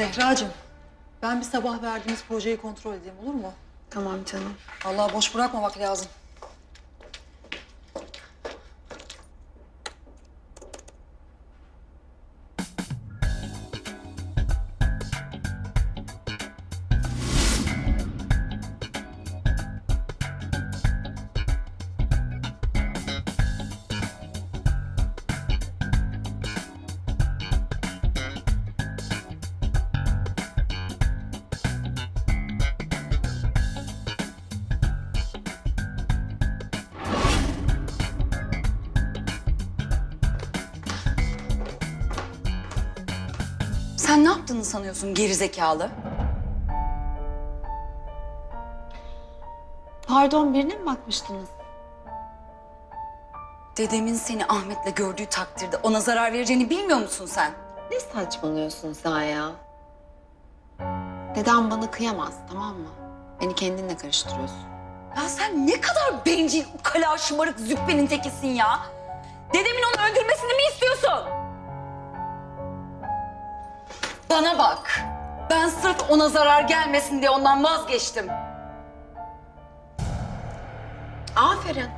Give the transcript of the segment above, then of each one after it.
Zehracığım, ben bir sabah verdiğiniz projeyi kontrol edeyim olur mu? Tamam canım. Allah boş bırakmamak lazım. Sen ne yaptığını sanıyorsun geri zekalı? Pardon birine mi bakmıştınız? Dedemin seni Ahmet'le gördüğü takdirde ona zarar vereceğini bilmiyor musun sen? Ne saçmalıyorsun sen ya? Dedem bana kıyamaz tamam mı? Beni kendinle karıştırıyorsun. Ya sen ne kadar bencil, ukala, şımarık züppenin tekisin ya. Dedemin onu öldürmesini mi istiyorsun? Bana bak. Ben sırf ona zarar gelmesin diye ondan vazgeçtim. Aferin.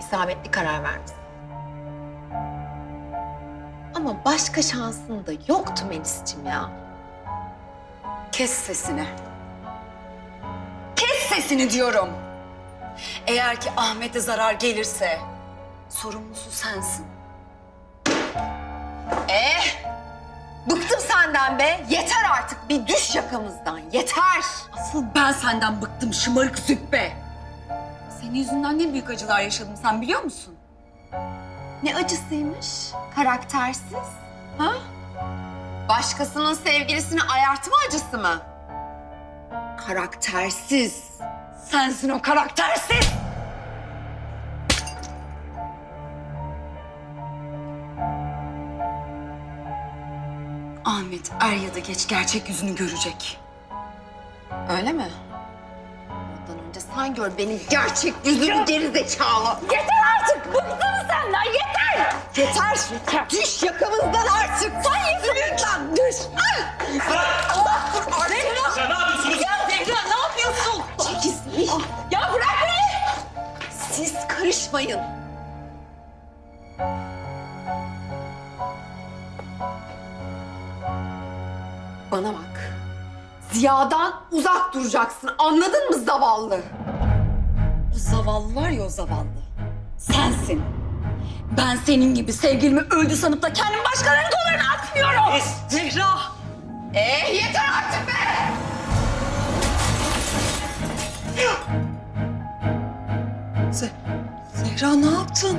İsabetli karar vermişsin. Ama başka şansın da yoktu Melis'ciğim ya. Kes sesini. Kes sesini diyorum. Eğer ki Ahmet'e zarar gelirse sorumlusu sensin. Eh! Bıktım senden be. Yeter artık. Bir düş yakamızdan. Yeter. Asıl ben senden bıktım şımarık züppe. Senin yüzünden ne büyük acılar yaşadım sen biliyor musun? Ne acısıymış? Karaktersiz. Ha? Başkasının sevgilisini ayartma acısı mı? Karaktersiz. Sensin o karaktersiz. Ahmet er ya da geç gerçek yüzünü görecek. Öyle mi? Ondan önce sen gör benim gerçek yüzümü geri zekalı. Yeter artık bıktım senden yeter. Yeter. Düş yakamızdan artık. Sen yüzümüzden düş. Allah dur artık. Ya ne yapıyorsunuz? Ya Zehra ne yapıyorsun? Çekilsin. Ya bırak beni. Siz karışmayın. Bana bak. Ziya'dan uzak duracaksın. Anladın mı zavallı? O zavallı var ya o zavallı. Sensin. Ben senin gibi sevgilimi öldü sanıp da kendimi başkalarının kollarına atmıyorum. Zehra. Eh yeter artık be! Ze Zehra ne yaptın?